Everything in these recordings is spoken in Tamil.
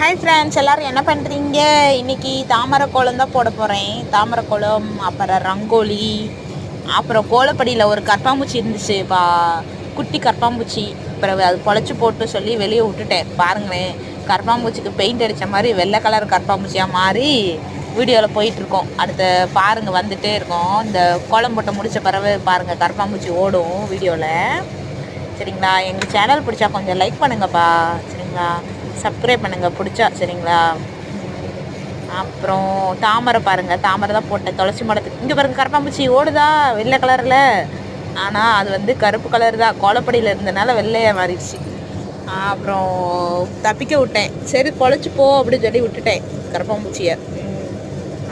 ஹாய் ஃப்ரெண்ட்ஸ் எல்லோரும் என்ன பண்ணுறீங்க இன்னைக்கு தாமரை கோலம் தான் போட போகிறேன் தாமரை கோலம் அப்புறம் ரங்கோலி அப்புறம் கோலப்படியில் ஒரு கற்பாம்பூச்சி இருந்துச்சு. பா குட்டி கற்பாம்பூச்சி. அப்புறம் அது பொழைச்சி போட்டு சொல்லி வெளியே விட்டுட்டேன். பாருங்களேன். கற்பாம்பூச்சிக்கு பெயிண்ட் அடித்த மாதிரி வெள்ளை கலர் கற்பாம்பூச்சியாக மாறி வீடியோவில் போயிட்டுருக்கோம். அடுத்த பாருங்கள் வந்துகிட்டே இருக்கோம். இந்த கோலம் போட்டு முடித்த பிறகு பாருங்கள் கற்பாம்பூச்சி ஓடும் வீடியோவில் சரிங்களா? எங்கள் சேனல் பிடிச்சா கொஞ்சம் லைக் பண்ணுங்கப்பா. சரிங்களா? சப்ஸ்கிரைப் பண்ணுங்கள் பிடிச்சா சரிங்களா? அப்புறம் தாமரை பாருங்கள் தாமரை தான் போட்டேன். துளசி மடத்துக்கு இங்கே பாருங்க கரப்பாம்பூச்சி ஓடுதா? வெள்ளை கலரில் ஆனால் அது வந்து கருப்பு கலர் தான். கோலப்படியில் இருந்தனால வெள்ளையாக மாறிடுச்சு. அப்புறம் தப்பிக்க விட்டேன். சரி குழச்சி போ அப்படின்னு சொல்லி விட்டுட்டேன் கரப்பாம்பூச்சியை.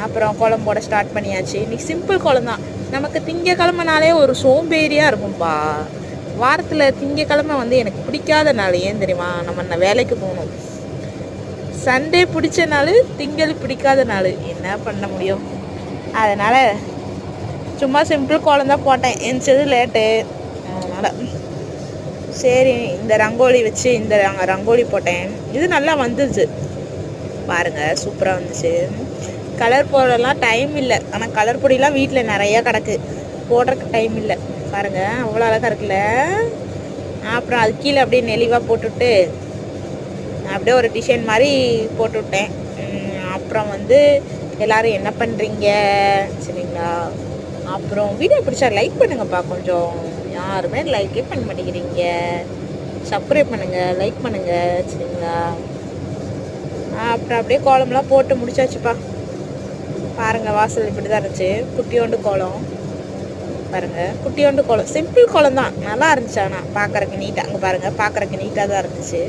அப்புறம் கோலம் போட ஸ்டார்ட் பண்ணியாச்சு. இன்றைக்கி சிம்பிள் கோலம் தான். நமக்கு திங்கக்கிழமைனாலே ஒரு சோம்பேறியாக இருக்கும்பா. வாரத்தில் திங்கக்கிழமை வந்து எனக்கு பிடிக்காத நாள் ஏன் தெரியுமா? நம்ம ந- வேலைக்கு போகணும். சண்டே பிடிச்ச நாள் திங்கள் பிடிக்காத நாள். என்ன பண்ண முடியும்? அதனால் சும்மா சிம்பிள் கோலம் தான் போட்டேன். எந்திரிச்சது லேட்டு. அதனால் சரி இந்த ரங்கோலி வச்சு இந்த ரங்கோலி போட்டேன். இது நல்லா வந்துச்சு பாருங்க சூப்பராக வந்துச்சு. கலர் போடலாம் டைம் இல்லை. ஆனால் கலர் பொடியெலாம் வீட்டில் நிறையா கிடக்கு. போடுறதுக்கு டைம் இல்லை. பாருங்க அவ்வளோ அழகாக இருக்குல்ல? அப்புறம் அது கீழே அப்படியே நெளிவாக போட்டுவிட்டு அப்படியே ஒரு டிசைன் மாதிரி போட்டுவிட்டேன். அப்புறம் வந்து எல்லாரும் என்ன பண்ணுறீங்க சரிங்களா? அப்புறம் வீடியோ பிடிச்சா லைக் பண்ணுங்கப்பா கொஞ்சம். யாருமே லைக்கே பண்ண மாட்டேங்கிறீங்க. சப்ஸ்கிரைப் பண்ணுங்கள் லைக் பண்ணுங்கள் சரிங்களா? அப்புறம் அப்படியே கோலம்லாம் போட்டு முடிச்சாச்சுப்பா. பாருங்கள் வாசல் இப்படி தான் இருந்துச்சு. குட்டியோண்டு கோலம். பாருங்கள் குட்டியோண்டு குளம் சிம்பிள் குளம் தான் நல்லா இருந்துச்சு ஆனால் பார்க்கறக்கு நீட்டாக அங்கே பாருங்கள் பார்க்கறக்கு நீட்டாக தான் இருந்துச்சு.